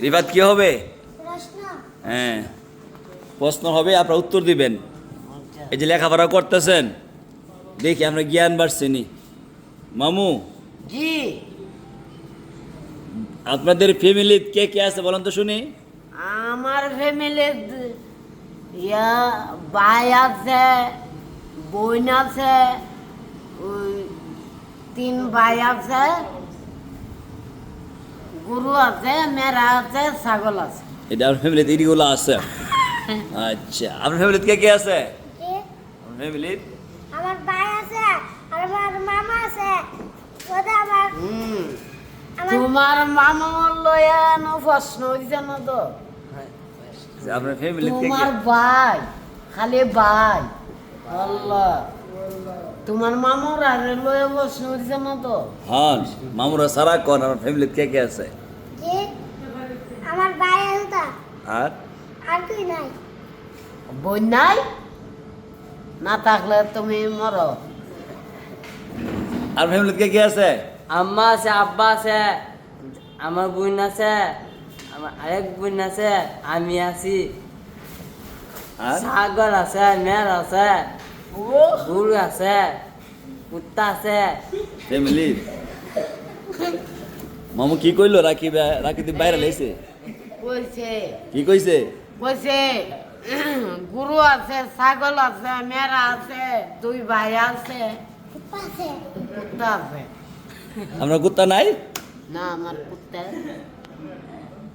রিফাত কি হবে? হ্যাঁ। প্রশ্ন হবে আপনারা উত্তর দিবেন। এই যে লেখাপড়া করতেছেন দেখি আমরা জ্ঞান বাড়ছি নি। মামু জি। আপনাদের ফ্যামিলি কে কে আছে বলেন তো শুনি। আমার ফ্যামিলি ইয়া ভাই আছে বোন আছে ওই তিন ভাই আছে। গরু আছে মেরা আছে ছাগল আছে। এটা আপনার ফ্যামিলিতে এইগুলো আছে? আচ্ছা আপনার ফ্যামিলিতে কে কে আছে? কে? আপনার ফ্যামিলির আমার ভাই আছে আর আমার মামা আছে ওটা আমার তোমার মামা লয়া নো প্রশ্ন হইছে না তো। আপনার ফ্যামিলিতে কে কে? তোমার ভাই খালি ভাই আল্লাহ। তোমার মামার আগে লয়া প্রশ্ন হইছে না তো। হ্যাঁ মামুরা সারা কন আমার ফ্যামিলিতে কে কে আছে? কে? আমার ভাই আছে আর? আর তুই নাই। বই নাই? না থাকলে তুমি মরো। আর ফ্যামিলিতে কে কে আছে? আম্মা আছে আব্বা আছে আমার বোন আছে আমার আরেক বোন আছে আমি আছি। আর? ছাগল আছে মের আছে। গরু আছে কুত্তা আছে। ফ্যামিলি মামু কি কইলো? রাখি বা- রাখি দি বাইরে লাইছে। বলছে। কি কইছে? বলছে গরু আছে ছাগল আছে মেরা আছে দুই ভাই আছে। আছে। কুত্তা আছে। আমরা কুত্তা নাই? না আমার কুত্তা।